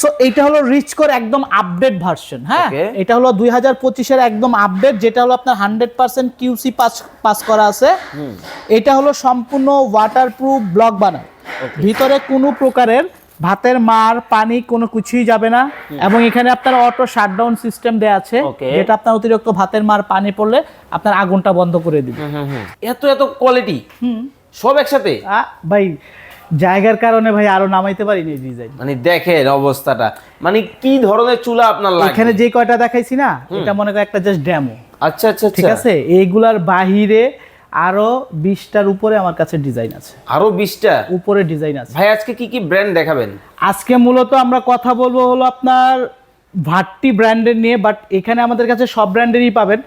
So এইটা হলো rich core একদম আপডেট ভার্সন হ্যাঁ? এটা হলো দুই হাজার পঁচিশের একদম আপডেট যেটা হলো আপনার hundred percent QC pass pass করা আছে। এটা হলো সম্পূর্ণ ওয়াটারপ্রুফ ব্লক বানার ভিতরে কোনো প্রকারের ভাতের মার পানি কোনো কিছুই যাবে না। এবং এখানে আপনার অটো শাটডাউন সিস্টেম দেয়া আছে. যেটা আপনার অতিরিক্ত ভাতের মার পানি পড়লে আপনার আগুনটা বন্ধ করে দিবে। এত এত কোয়ালিটি সব একসাথে? ভাই জায়গার কারণে ভাই আরও নামাইতে পারিনি এই ডিজাইন মানে দেখেন অবস্থাটা। মানে কি ধরনের চুলা আপনার লাগে এখানে যে কয়টা দেখাইছি না এটা মনে করে একটা জাস্ট ডেমো আচ্ছা আচ্ছা ঠিক আচ্ছা আছে? এইগুলার বাহিরে আরও বিশটার উপরে আমার কাছে ডিজাইন আছে। আরও বিশটা? উপরে ডিজাইন আছে। ভাই আজকে কি কি ব্র্যান্ড দেখাবেন? আজকে মূলত আমরা কথা বলব হলো আপনার ভাট্টি ব্র্যান্ডের নিয়ে বাট এখানে আমাদের কাছে সব ব্র্যান্ডেরই পাবেন.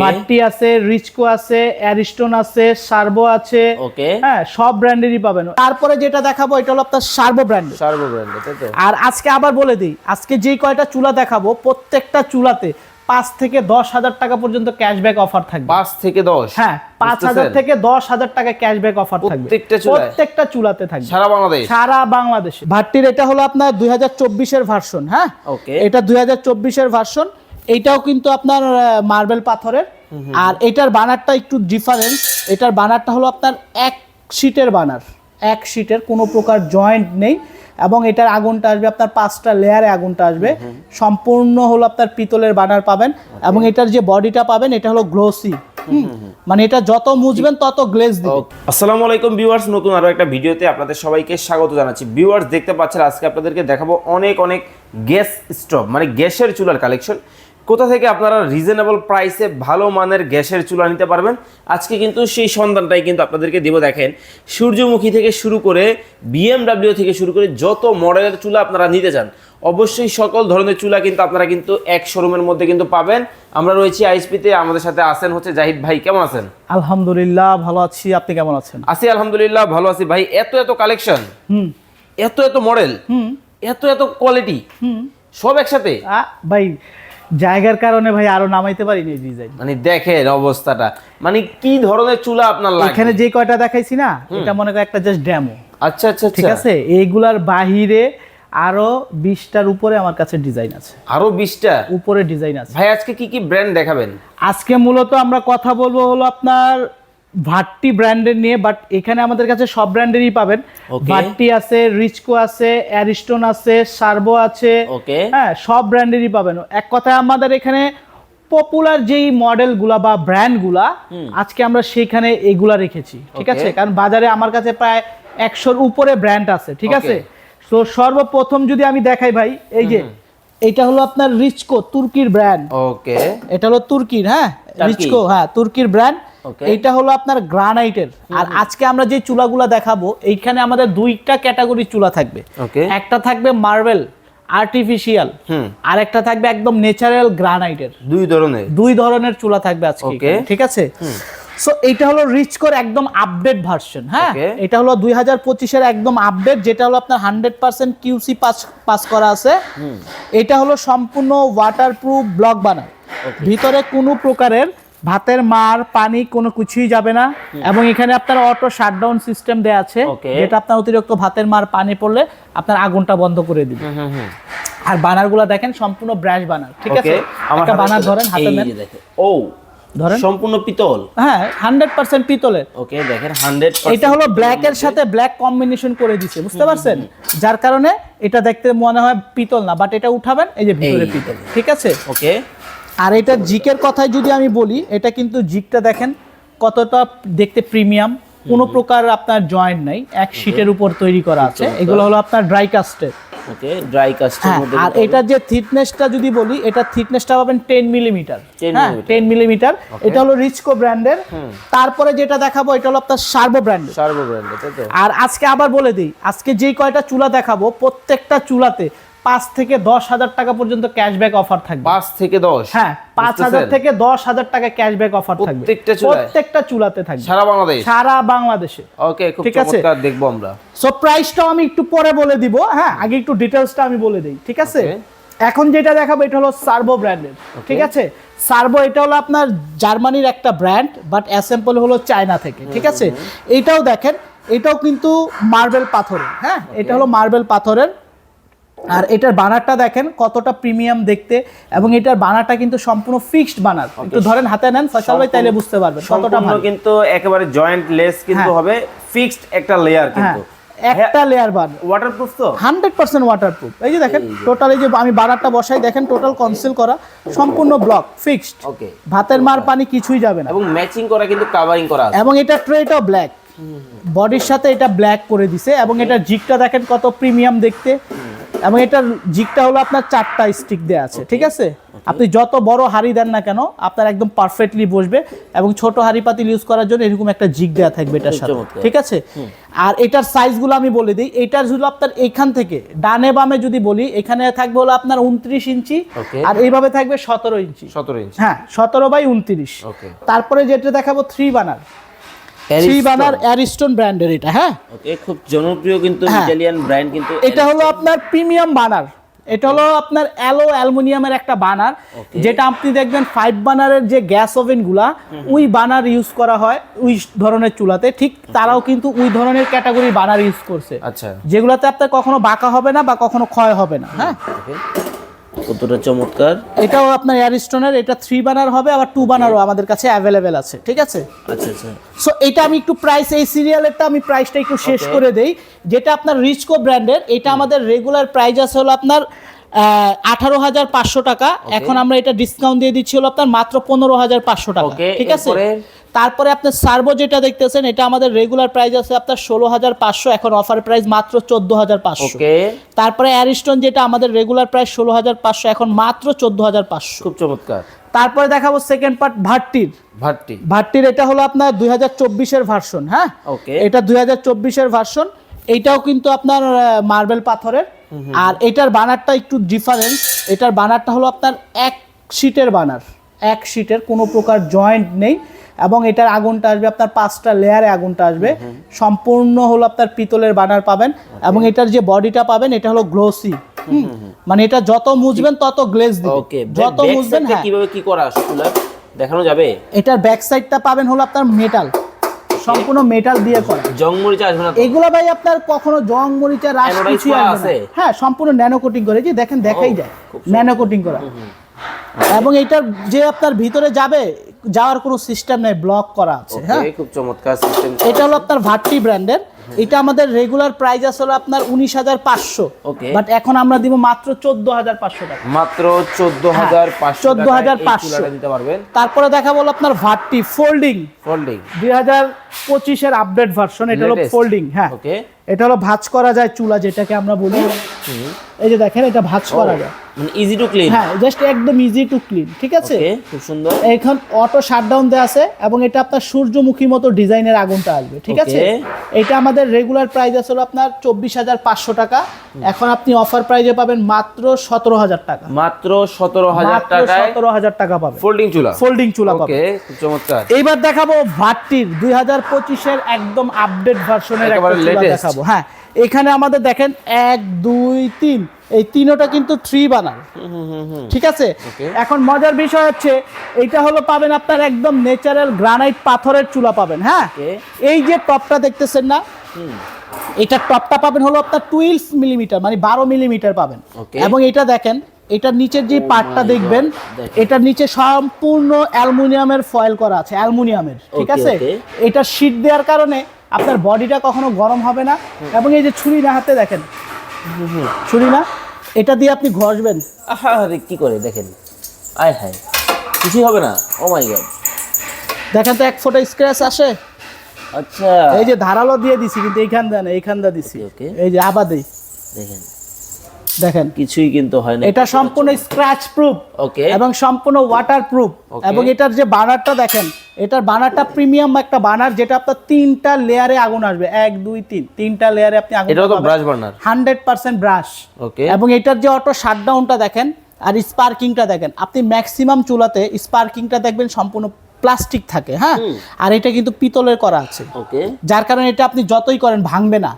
ভাট্টি আছে রিচকো আছে অ্যারিস্টোন আছে সার্বো আছে। ওকে হ্যাঁ সব ব্র্যান্ডেরই পাবেন। তারপরে যেটা দেখাবো এটা হলো আপনার সার্বো ব্র্যান্ডের সার্বো ব্র্যান্ড তাই তো? আর আজকে আবার বলে দিই আজকে যে কয়টা চুলা দেখাবো প্রত্যেকটা চুলাতে পাঁচ থেকে দশ হাজার টাকা পর্যন্ত ক্যাশব্যাক অফার থাকবে। পাঁচ থেকে দশ? হ্যাঁ পাঁচ হাজার থেকে দশ হাজার টাকা ক্যাশব্যাক অফার থাকবে। প্রত্যেকটা চুলাতে থাকবে। সারা বাংলাদেশ? সারা বাংলাদেশে। ভাট্টির এটা হলো আপনার দুই হাজার চব্বিশের ভার্সন হ্যাঁ? Okay. এটা দুই হাজার চব্বিশের ভার্সন এইটাও কিন্তু আপনার মার্বেল পাথরের। আর এটার বানারটা একটু ডিফারেন্স এটার বানারটা হলো আপনার এক শিটের বানার এক শিটের কোনো প্রকার জয়েন্ট নেই এবং এটার আগুনটা আসবে আপনার পাঁচটা লেয়ারে আগুনটা আসবে। সম্পূর্ণ হলো আপনার পিতলের বানার পাবেন এবং এটার যে বডিটা পাবেন এটা হলো গ্লোসি মানে এটা যত মুছবেন তত গ্লেজ দিবে। আসসালামু আলাইকুম ভিউয়ার্স নতুন আরও একটা ভিডিওতে আপনাদের সবাইকে স্বাগত জানাচ্ছি। ভিউয়ার্স দেখতে পাচ্ছেন আজকে আপনাদেরকে দেখাবো অনেক অনেক গ্যাস স্টোভ মানে গ্যাসের চুলার কালেকশন কোথা থেকে আপনারা রিজনেবল প্রাইসে ভালো মানের গ্যাসের চুলা নিতে পারবেন? আজকে কিন্তু সেই সন্ধানটাই কিন্তু আপনাদেরকে দেবো দেখেন। সূর্যমুখী থেকে শুরু করে বিএমডাব্লিউ থেকে শুরু করে যত মডেলের চুলা আপনারা নিতে চান অবশ্যই সকল ধরনের চুলা কিন্তু আপনারা কিন্তু এক শোরুমের মধ্যে কিন্তু পাবেন। আমরা রয়েছি আইএসপিতে আমাদের সাথে আছেন হচ্ছে জাহিদ ভাই কেমন আছেন? আলহামদুলিল্লাহ ভালো আছি। আপনি কেমন আছেন? আছি আলহামদুলিল্লাহ ভালো আছি। ভাই এত এত কালেকশন হুম। এত এত মডেল হুম। এত এত কোয়ালিটি হুম। সব একসাথে? ভাই জায়গার কারণে ভাই আরও নামাইতে পারিনি এই ডিজাইন মানে দেখেন অবস্থাটা। মানে কি ধরনের চুলা আপনার লাগে এখানে যে কয়টা দেখাইছি না এটা মনে করে একটা জাস্ট ডেমো আচ্ছা আচ্ছা ঠিক আচ্ছা আছে? এইগুলার বাহিরে আরও বিশটার উপরে আমার কাছে ডিজাইন আছে। আরও বিশটা? উপরে ডিজাইন আছে। ভাই আজকে কি কি ব্র্যান্ড দেখাবেন? আজকে মূলত আমরা কথা বলব হলো আপনার ভাট্টি ব্র্যান্ডের নিয়ে বাট এখানে আমাদের কাছে সব ব্র্যান্ডেরই পাবেন. ভাট্টি আছে রিচকো আছে অ্যারিস্টোন আছে সার্বো আছে। হ্যাঁ সব ব্র্যান্ডেরই পাবেন। এক কথায় আমাদের এখানে পপুলার যেই মডেলগুলা বা ব্র্যান্ডগুলা আজকে আমরা সেইখানে এগুলা রেখেছি ঠিক আছে? কারণ বাজারে আমার কাছে প্রায় একশোর উপরে ব্র্যান্ড আছে ঠিক আছে? তো সর্বপ্রথম যদি আমি দেখাই ভাই এই যে এটা হলো আপনার রিচকো তুর্কির ব্র্যান্ড। ওকে এটা হলো তুর্কির হ্যাঁ। রিচকো হ্যাঁ তুর্কির ব্র্যান্ড। এইটা হলো আপনার গ্রানাইটের। আর আজকে আমরা যে চুলাগুলা দেখাবো এইখানে আমাদের দুইটা ক্যাটাগরি চুলা থাকবে। একটা থাকবে মার্বেল আর্টিফিশিয়াল আর একটা থাকবে একদম ন্যাচারাল গ্রানাইটের। দুই ধরনের? দুই ধরনের চুলা থাকবে আজকে ঠিক আছে? সো এইটা হলো রিচ কোর একদম আপডেট ভার্সন হ্যাঁ? এটা হলো দুই হাজার পঁচিশের একদম আপডেট যেটা হলো আপনার hundred percent QC pass pass করা আছে। এটা হলো সম্পূর্ণ ওয়াটারপ্রুফ ব্লক বানার ভিতরে কোনো প্রকারের ভাতের মার পানি কোনো কিছুই যাবে না। এবং এখানে আপনার অটো শাটডাউন সিস্টেম দেয়া আছে যেটা আপনার অতিরিক্ত ভাতের মার পানি পড়লে আপনার আগুনটা বন্ধ করে দিবে। আর বানারগুলো দেখেন সম্পূর্ণ ব্রাশ বানার ঠিক আছে? একটা বানার ধরেন হাতে নেন ও ধরেন। সম্পূর্ণ পিতল। হ্যাঁ হান্ড্রেড পার্সেন্ট পিতলের। ওকে দেখেন হান্ড্রেড এটা হলো ব্ল্যাক এর সাথে ব্ল্যাক কম্বিনেশন করে দিছে বুঝতে পারছেন? যার কারণে এটা দেখতে মনে হয় পিতল না বাট এটা উঠাবেন এই যে ভিতরে। পিতল ঠিক আছে? ওকে। আর এটা জিকের কথায় যদি আমি বলি এটা কিন্তু জিকটা দেখেন কতটা দেখতে প্রিমিয়াম। কোনো প্রকার আপনার জয়েন্ট নাই এক শীটের উপর তৈরি করা আছে। এগুলো হলো আপনার ড্রাই কাস্টের ওকে ড্রাই কাস্টের হ্যাঁ মধ্যে আর এটা যে থিকনেসটা যদি বলি এটা থিকনেসটা পাবেন টেন মিলিমিটার। 10 হ্যাঁ millimeter। Ten millimetre. এটা হলো রিচকো ব্র্যান্ডের। তারপরে যেটা দেখাবো এটা হলো আপনার সার্বো ব্র্যান্ডের তাই তো? আর আজকে আবার বলে দিই আজকে যেই কয়টা চুলা দেখাবো প্রত্যেকটা চুলাতে পাঁচ থেকে দশ হাজার টাকা পর্যন্ত ক্যাশব্যাক অফার থাকবে। পাঁচ থেকে দশ? হ্যাঁ পাঁচ হাজার থেকে দশ হাজার টাকা ক্যাশব্যাক অফার থাকবে। প্রত্যেকটা প্রত্যেকটা চুলাতে থাকবে। সারা বাংলাদেশ? সারা বাংলাদেশে। ওকে খুব ঠিক আছে। দেখব আমরা। সো প্রাইসটাও আমি একটু পরে বলে দিব হ্যাঁ? আগে একটু ডিটেলসটা আমি বলে দিই ঠিক আছে? এখন যেটা দেখাবো এটা হলো সার্বো ব্র্যান্ডের ঠিক আছে? সার্বো এটা হলো আপনার জার্মানির একটা ব্র্যান্ড বাট অ্যাসেম্পল হলো চায়না থেকে ঠিক আছে? এটাও দেখেন এটাও কিন্তু মার্বেল পাথরের হ্যাঁ? এটা হলো মার্বেল পাথরের আর এটার বানারটা দেখেন কতটা প্রিমিয়াম দেখতে এবং এটার বানারটা কিন্তু সম্পূর্ণ ফিক্সড বানার। একটু ধরেন হাতে নেন ফয়সাল ভাই তাইলে বুঝতে পারবেন কতটা ভালো। কিন্তু একেবারে জয়েন্ট লেস কিন্তু হ্যাঁ। হবে ফিক্সড একটা লেয়ার হ্যাঁ কিন্তু। একটা লেয়ার বানার। ওয়াটারপ্রুফ তো? হান্ড্রেড পার্সেন্ট ওয়াটারপ্রুফ এই যে দেখেন টোটাল এই যে আমি বানারটা বসাই দেখেন টোটাল কনসিল করা সম্পূর্ণ ব্লক ফিক্সড ওকে ভাতের মার পানি কিছুই যাবে না। এবং ম্যাচিং করা কিন্তু কাভারিং করা আছে। এবং এটা ট্রেটাও ব্ল্যাক বডির সাথে এটা ব্ল্যাক করে দিছে এবং এটার জিকটা দেখেন কত প্রিমিয়াম দেখতে। এবং এটার জিকটা হলো আপনার চারটা স্টিক দেওয়া আছে ঠিক আছে? আপনি যত বড় হাড়ি দেন না কেন আপনার একদম পারফেক্টলি বসবে এবং ছোট হাড়ি পাতিল ইউজ করার জন্য এরকম একটা জিক দেওয়া থাকবে এটার সাথে ঠিক আছে? আর এটার সাইজগুলো আমি বলে দিই এটার হলো আপনার এখান থেকে ডানে বামে যদি বলি এখানে থাকবে হলো আপনার উনত্রিশ ইঞ্চি আর এইভাবে থাকবে সতেরো ইঞ্চি। সতেরো ইঞ্চি। হ্যাঁ সতেরো বাই উনত্রিশ। ওকে তারপরে যেটা দেখাবো থ্রি বানার থ্রি বানার অ্যারিস্টন ব্র্যান্ডের এটা হ্যাঁ? ওকে খুব জনপ্রিয় কিন্তু। ইটালিয়ান ব্র্যান্ড কিন্তু এটা হলো আপনার প্রিমিয়াম বানার এটা হলো আপনার অ্যালো অ্যালুমিনিয়ামের একটা বানার যেটা আপনি দেখবেন ফাইভ বানারের যে গ্যাস ওভেনগুলা ওই বানার ইউজ করা হয় ওই ধরনের চুলাতে। ঠিক তারাও কিন্তু ওই ধরনের ক্যাটাগরি বানার ইউজ করছে। আচ্ছা। যেগুলাতে আপনার কখনো বাঁকা হবে না বা কখনো ক্ষয় হবে না হ্যাঁ? কতটা চমৎকার? এটাও আপনার এয়ারস্টোনের এটা থ্রি বানার হবে আবার টু বানারও আমাদের কাছে অ্যাভেলেবেল আছে ঠিক আছে? আচ্ছা আচ্ছা। সো এটা আমি একটু প্রাইস এই সিরিয়ালেরটা আমি প্রাইসটা একটু শেষ করে দেই। যেটা আপনার রিচকো ব্র্যান্ডের এটা আমাদের রেগুলার প্রাইস আছে হলো আপনার আঠারো হাজার পাঁচশো টাকা। এখন আমরা এটা ডিসকাউন্ট দিয়ে দিচ্ছি হলো আপনার মাত্র পনেরো হাজার পাঁচশো টাকা ঠিক আছে? তারপরে আপনার সার্ভো যেটা দেখতেছেন এটা আমাদের রেগুলার প্রাইস আছে আপনার ষোলো হাজার পাঁচশো এখন অফার প্রাইস মাত্র চোদ্দ হাজার পাঁচশো। ওকে। তারপরে অ্যারিস্টন যেটা আমাদের রেগুলার প্রাইস ষোলো হাজার পাঁচশো এখন মাত্র চোদ্দ হাজার পাঁচশো। খুব চমৎকার। তারপরে দেখাবো সেকেন্ড পার্ট ভাট্টির। ভাট্টি। ভাট্টির এটা হলো আপনার দুই হাজার চব্বিশের ভার্সন হ্যাঁ. এটা দুই হাজার চব্বিশের ভার্সন এইটাও কিন্তু আপনার মার্বেল পাথরের। আর এটার বানারটা একটু ডিফারেন্স এটার বানারটা হলো আপনার এক শিটের বানার এক শিটের কোনো প্রকার জয়েন্ট নেই এবং এটার আগুনটা আসবে আপনার পাঁচটা লেয়ারে আগুনটা আসবে। সম্পূর্ণ হলো আপনার পিতলের বানার পাবেন এবং এটার যে বডিটা পাবেন এটা হলো গ্লোসি মানে এটা যত মুছবেন তত গ্লেজ দিবে। ওকে যত মুছবেন হ্যাঁ। কীভাবে কি করা আসলে দেখানো যাবে? এটার ব্যাক সাইডটা পাবেন হলো আপনার মেটাল সম্পূর্ণ মেটাল দিয়ে করা। জং মরিচা আসবে না? এগুলা ভাই আপনার কখনো জং মরিচা রাস কিছুই আসবে আছে? হ্যাঁ সম্পূর্ণ ন্যানো কোটিং করে। যে দেখেন দেখাই যায়। খুব ন্যানো কোটিং করা। এবং এটার যে আপনার ভিতরে যাবে যাওয়ার কোনো সিস্টেম নেই ব্লক করা আছে হ্যাঁ? খুব চমৎকার সিস্টেম এটা হলো আপনার ভাট্টি ব্র্যান্ডের। এটা আমাদের রেগুলার প্রাইস আসলে আপনার উনিশ হাজার পাঁচশো। বাট এখন আমরা দিব মাত্র চোদ্দ হাজার পাঁচশো টাকা। মাত্র চোদ্দ হাজার পাঁচশো 14,500 দিতে পারবেন। তারপরে দেখা বলো আপনার ভাট্টি ফোল্ডিং ফোল্ডিং দুই হাজার পঁচিশের আপডেট ভার্সন এটা হলো ফোল্ডিং হ্যাঁ। ওকে এটা হলো ভাঁজ করা যায় চুলা যেটাকে আমরা বলি। এই যে দেখেন এটা ভাঁজ করা যায়। মানে ইজি টু ক্লিন হ্যাঁ জাস্ট একদম ইজি টু ক্লিন ঠিক আছে? খুব সুন্দর। এখন অটো শাটডাউন দেওয়া আছে এবং এটা আপনার সূর্যমুখী মতো ডিজাইনের আগুনটা আসবে ঠিক আছে? এটা আমাদের রেগুলার প্রাইস আসলে আপনার চব্বিশ হাজার পাঁচশো টাকা। এখন আপনি অফার প্রাইজে পাবেন মাত্র সতেরো হাজার টাকা। মাত্র সতেরো হাজার টাকায় সতেরো হাজার টাকা পাবে ফোল্ডিং চুলা। ফোল্ডিং চুলা পাবে ওকে চমৎকার। এইবার দেখাবো ভাট্টির দুই হাজার পঁচিশের একদম আপডেট ভার্সনের। দেখাবো। হ্যাঁ এখানে আমাদের দেখেন এক দুই তিন। এই তিনোটা কিন্তু থ্রি বানার ঠিক আছে? এখন মজার বিষয় হচ্ছে এটা হলো পাবেন আপনার একদম ন্যাচারাল গ্রানাইট পাথরের চুলা পাবেন হ্যাঁ? এই যে টপটা দেখতেছেন না? এটা টপটা পাবেন হলো আপনার টুয়েলভ মিলিমিটার মানে বারো মিলিমিটার পাবেন। এবং এটা দেখেন এটার নিচের যে পার্টটা দেখবেন এটার নিচে সম্পূর্ণ অ্যালুমিনিয়ামের ফয়েল করা আছে অ্যালুমিনিয়ামের। ঠিক আছে? এটা শীত দেওয়ার কারণে আপনার বডিটা কখনো গরম হবে না এবং এই যে ছুরি না হাতে দেখেন। ছুরি না? এটা দিয়ে আপনি ঘষবেন। আরে কি করে দেখেন? আয় হায় কিছুই হবে না। ও মাই গড দেখেন তো এক ফোটা স্ক্র্যাচ আসে। আচ্ছা। এই যে ধারালো দিয়ে দিছি কিন্তু এইখান দেয় না এইখান দিয়ে দিছি। Okay. এই যে আবার দিই দেখেন। দেখেন। কিছুই কিন্তু হয় না। এটা সম্পূর্ণ স্ক্র্যাচ প্রুফ ওকে এবং সম্পূর্ণ ওয়াটার প্রুফ এবং এটার যে বানারটা দেখেন এটার বানারটা প্রিমিয়াম একটা বানার যেটা আপনার তিনটা লেয়ারে আগুন আসবে। এক দুই তিন। তিনটা লেয়ারে আপনি আগুন এটা তো brass burner hundred percent brush okay এবং এটার যে অটো শাটডাউনটা দেখেন আর স্পার্কিংটা দেখেন আপনি ম্যাক্সিমাম চুলাতে স্পার্কিংটা দেখবেন সম্পূর্ণ প্লাস্টিক থাকে হ্যাঁ? আর এটা কিন্তু পিতলের করা আছে। যার কারণে এটা আপনি যতই করেন ভাঙবে না।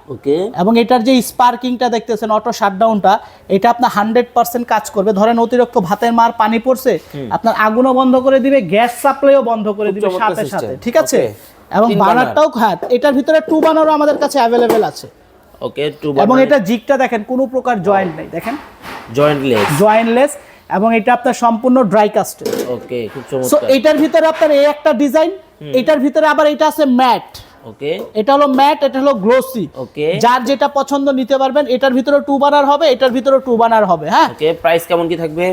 এবং এটার যে স্পার্কিংটা দেখতেছেন অটো শাটডাউনটা এটা আপনার হান্ড্রেড পার্সেন্ট কাজ করবে। ধরেন অতিরিক্ত ভাতের মার পানি পড়ছে আপনার আগুনও বন্ধ করে দিবে গ্যাস সাপ্লাইও বন্ধ করে দিবে সাথে সাথে ঠিক আছে? এবং বানারটাও হ্যাঁ এটার ভিতরে টু বানারও আমাদের কাছে অ্যাভেলেবেল আছে। ওকে টু এবং এটা জিগটা দেখেন কোনো প্রকার জয়েন্ট নেই দেখেন? জয়েন্ট লেস জয়েন্টলেস এবং এটা আপনার সম্পূর্ণ ড্রাই কাস্ট ওকে খুব সো এটার ভিতরে আপনার এই একটা ডিজাইন এটার ভিতরে আবার এটা আছে ম্যাট ওকে এটা হলো ম্যাট এটা হলো গ্লোসি ওকে যার যেটা পছন্দ নিতে পারবেন এটার ভিতরে টু বানার হবে এটার ভিতরে টু বানার হবে হ্যাঁ? ওকে প্রাইস কেমন কি থাকবে?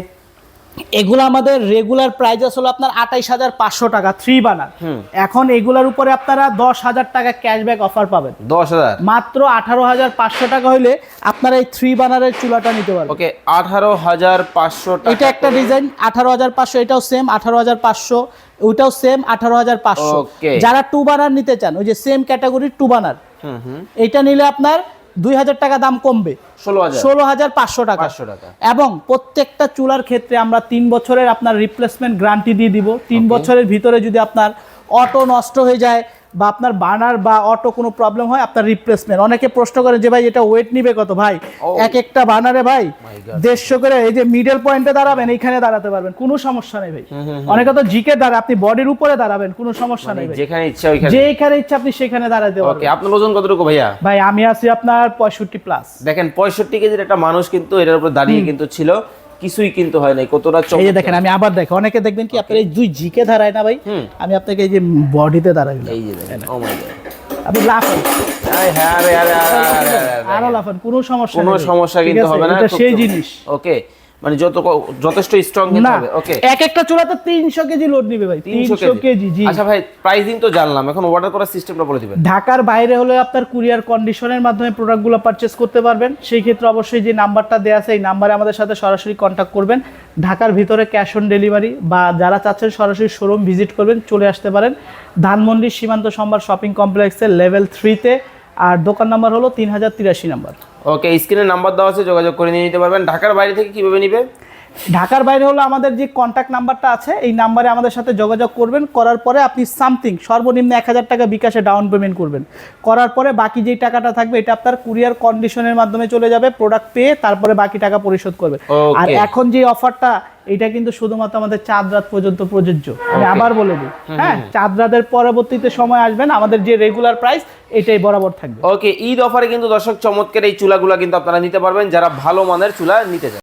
এগুলো আমাদের রেগুলার প্রাইস হলো আপনার আঠাইশ হাজার পাঁচশো টাকা থ্রি বানার এখন এগুলার উপরে আপনারা দশ হাজার টাকা ক্যাশব্যাক অফার পাবেন। দশ হাজার? মাত্র আঠারো হাজার পাঁচশো টাকা হলে আপনারা এই থ্রি বানারের চুলাটা নিতে পারবেন। ওকে আঠারো হাজার পাঁচশো এটা একটা ডিজাইন আঠারো হাজার পাঁচশো এটাও সেম আঠারো হাজার পাঁচশো ওইটাও সেম আঠারো হাজার পাঁচশো। যারা টু বানার নিতে চান ওই যে সেম ক্যাটাগরির টু বানার এটা নিলে আপনার দুই হাজার টাকা দাম কমবে। ষোলো হাজার। ষোলো হাজার পাঁচশো টাকা। পাঁচশো টাকা। এবং প্রত্যেকটা চুলার ক্ষেত্রে আমরা তিন বছরের আপনার রিপ্লেসমেন্ট গ্যারান্টি দিয়ে দিব। তিন বছরের ভিতরে যদি আপনার অটো নষ্ট হয়ে যায় বা আপনার বার্নার বা অটো কোনো প্রবলেম হয় আপনার রিপ্লেসমেন্ট অনেকে প্রশ্ন করে যে ভাই এটা ওয়েট নিবে কত? ভাই এক একটা বার্নারে ভাই দেড়শো করে এই যে মিডল পয়েন্টে দাঁড়াবেন এইখানে দাঁড়াতে পারবেন। কোনো সমস্যা নেই ভাই। অনেকে তো জিকে দাঁড়া আপনি বডির উপরে দাঁড়াবেন কোনো সমস্যা নেই যেখানে ইচ্ছা ওইখানে। যেখানে ইচ্ছা আপনি সেখানে দাঁড়াতে ওকে পারবেন। আপনার ওজন কতটুকু ভাইয়া? ভাই আমি আছি আপনার পঁয়ষট্টি প্লাস দেখেন পঁয়ষট্টি কেজির একটা মানুষ কিন্তু এটার উপর দাঁড়িয়ে কিন্তু ছিল। কিছুই কিন্তু হয় নাই কতটা এই যে দেখেন আমি আবার দেখো অনেকে দেখবেন কি আপনার এই দুই জিকে দাঁড়ায় না ভাই আমি আপনাকে এই যে বডিতে দাঁড়াই এই যে দেখেন ও মাই গড আপনি লাফান। হ্যাঁ আরে আরে আরে আরে, আরে, আরে, আরও। লাফান কোনো সমস্যা কোনো সমস্যা কিন্তু হবে না সেই জিনিস। ওকে মানে যত যথেষ্ট স্ট্রং হবে ওকে এক একটা চুলাতে তিনশো কেজি লোড নিবে ভাই তিনশো তিনশো কেজি। জি। আচ্ছা ভাই প্রাইসিং তো জানলাম এখন অর্ডার করার সিস্টেমটা বলে দিবেন। ঢাকার বাইরে হলে আপনার কুরিয়ার কন্ডিশনের মাধ্যমে প্রোডাক্টগুলো পারচেস করতে পারবেন। সেই ক্ষেত্রে অবশ্যই যে নাম্বারটা দেওয়া আছে এই নাম্বারে আমাদের সাথে সরাসরি কন্ট্যাক্ট করবেন। ঢাকার ভিতরে ক্যাশ অন ডেলিভারি বা যারা চাচ্ছেন সরাসরি শোরুম ভিজিট করবেন চলে আসতে পারেন। ধানমন্ডি সীমান্ত সম্ভার শপিং কমপ্লেক্সের লেভেল থ্রিতে আর দোকান নাম্বার হলো তিন হাজার তিরাশি নাম্বার। ওকে স্ক্রিনে নাম্বার দেওয়া আছে যোগাযোগ করে নিয়ে নিতে পারবেন। ঢাকার বাইরে থেকে কীভাবে নিবে? ঢাকার বাইরে হলো আমাদের যে কন্ট্যাক্ট নাম্বারটা আছে এই নাম্বারে আমাদের সাথে যোগাযোগ করবেন। করার পরে আপনি সামথিং সর্বনিম্ন এক হাজার টাকা বিকাশে ডাউন পেমেন্ট করবেন। করার পরে বাকি যেই টাকাটা থাকবে এটা আপনার কুরিয়ার কন্ডিশনের মাধ্যমে চলে যাবে প্রোডাক্ট পেয়ে তারপরে বাকি টাকা পরিশোধ করবে আর এখন যে অফারটা এটা কিন্তু শুধুমাত্র আমাদের চাঁদ রাত পর্যন্ত প্রযোজ্য। আমি আবার বলে দিই। হ্যাঁ চাঁদ রাতের পরবর্তীতে সময় আসবেন আমাদের যে রেগুলার প্রাইস এটাই বরাবর থাকবে। ওকে ঈদ অফারে কিন্তু দর্শক চমৎকার এই চুলাগুলা কিন্তু আপনারা নিতে পারবেন। যারা ভালো মানের চুলা নিতে চান।